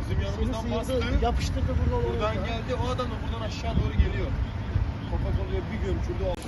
Bizim yanımızdan bastı. Yapıştırdı buradan. Buradan geldi. O adam da buradan aşağı doğru geliyor. Kafa oluyor bir gömçürdü aldı.